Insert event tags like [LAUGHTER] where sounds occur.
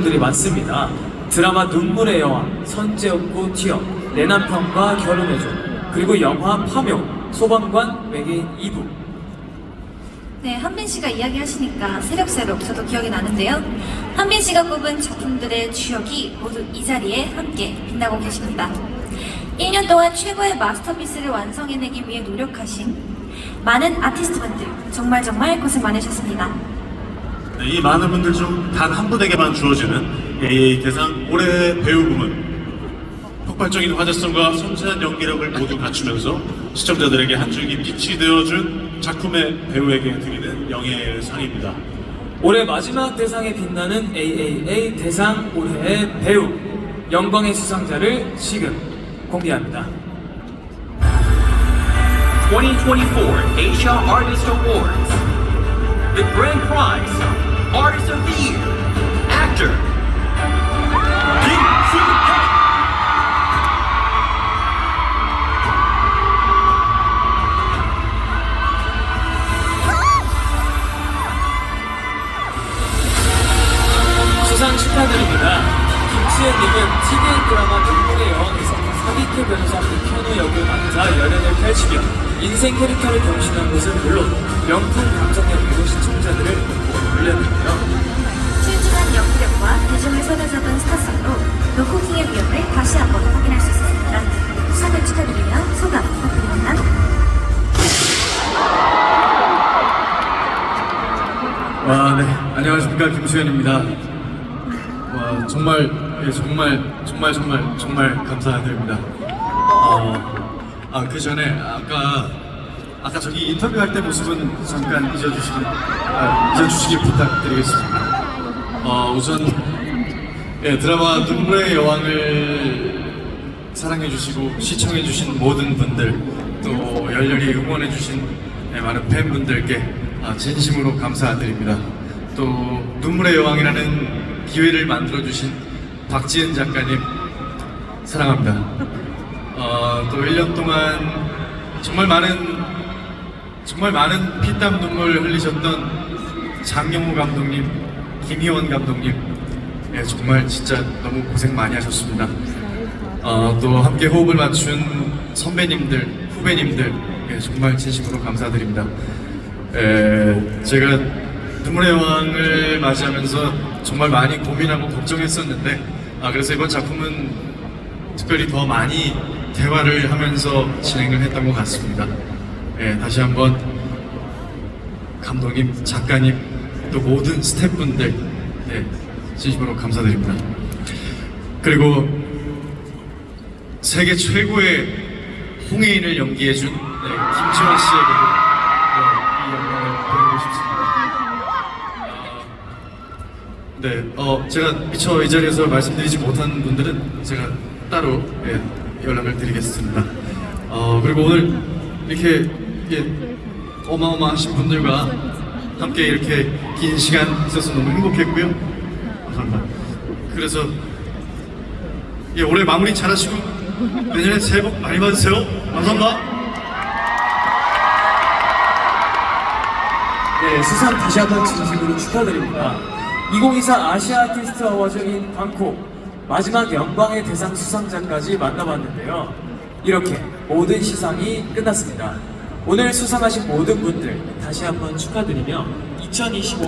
작품들이 많습니다. 드라마 눈물의 여왕, 선제없고 튀어, 내 남편과 결혼해줘, 그리고 영화 파묘, 소방관, 외계인 2부. 네, 한빈 씨가 이야기하시니까 새록새록 저도 기억이 나는데요. 한빈 씨가 꼽은 작품들의 주역이 모두 이 자리에 함께 빛나고 계십니다. 1년 동안 최고의 마스터피스를 완성해내기 위해 노력하신 많은 아티스트분들 정말 정말 고생 많으셨습니다. 네, 이 많은 분들 중 단 한 분에게만 주어지는 AA 대상 올해 배우 부문 폭발적인 화제성과 섬세한 연기력을 모두 갖추면서 시청자들에게 한 줄기 빛이 되어준 작품의 배우에게 드리는 영예상입니다. 올해 마지막 대상에 빛나는 AAA 대상 올해의 배우, 영광의 수상자를 지금 공개합니다. 2024 Asia Artist Awards. The grand prize, Artist of the Year, Actor. Soo-tae. 수상 축하드립니다. 김치현님은 TVN 드라마 눈물의 여왕에서 사기캐 변호사 백현우 역을 맡아 열연을 펼치며 인생 캐릭터를 경신한 것은 물론 명품 감성 연기로 시청자들을 놀렸는데요. 출중한 연기력과 대중을 사로잡은 스타성으로 노코킹의 위력을 다시 한번 확인할 수 있었습니다. 수상을 축하드리며 소감 부탁드립니다. 와, 네. 안녕하십니까. 김수현입니다. 와, 정말, 예, 정말, 정말, 정말, 정말 감사드립니다. 어, 아, 그 전에, 아까, 아까 저기 인터뷰할 때 모습은 잠깐 잊어주시기, 아, 잊어주시기 부탁드리겠습니다. 어, 우선, 예, 드라마 눈물의 여왕을 사랑해주시고, 시청해주신 모든 분들, 또 열렬히 응원해주신 예, 많은 팬분들께 아, 진심으로 감사드립니다. 또 눈물의 여왕이라는 기회를 만들어주신 박지은 작가님 사랑합니다. 어, 또 1년 동안 정말 많은 정말 많은 피땀 눈물 흘리셨던 장영호 감독님, 김희원 감독님, 예, 정말 진짜 너무 고생 많이 하셨습니다. 어, 또 함께 호흡을 맞춘 선배님들, 후배님들, 예, 정말 진심으로 감사드립니다. 에, 제가 눈물의 여왕을 맞이하면서 정말 많이 고민하고 걱정했었는데, 아, 그래서 이번 작품은 특별히 더 많이 대화를 하면서 진행을 했던 것 같습니다. 예, 다시 한번 감독님, 작가님, 또 모든 스태프분들, 네, 진심으로 감사드립니다. 그리고 세계 최고의 홍해인을 연기해준 네, 김지원 씨에게도 네, 이 영광을 드리고 싶습니다. 네, 어, 제가 미처 이 자리에서 말씀드리지 못한 분들은 제가 따로 예, 연락을 드리겠습니다. 어, 그리고 오늘 이렇게 예, 어마어마하신 분들과 함께 이렇게 긴 시간 있어서 너무 행복했고요. 감사합니다. [LAUGHS] 그래서 예, 올해 마무리 잘하시고 내년에 새해 복 많이 받으세요. 감사합니다. 네, 수상 다시 한번 진심으로 축하드립니다. 2024 아시아 아티스트 어워즈인 방콕 마지막 영광의 대상 수상자까지 만나봤는데요. 이렇게 모든 시상이 끝났습니다. 오늘 수상하신 모든 분들 다시 한번 축하드리며 2025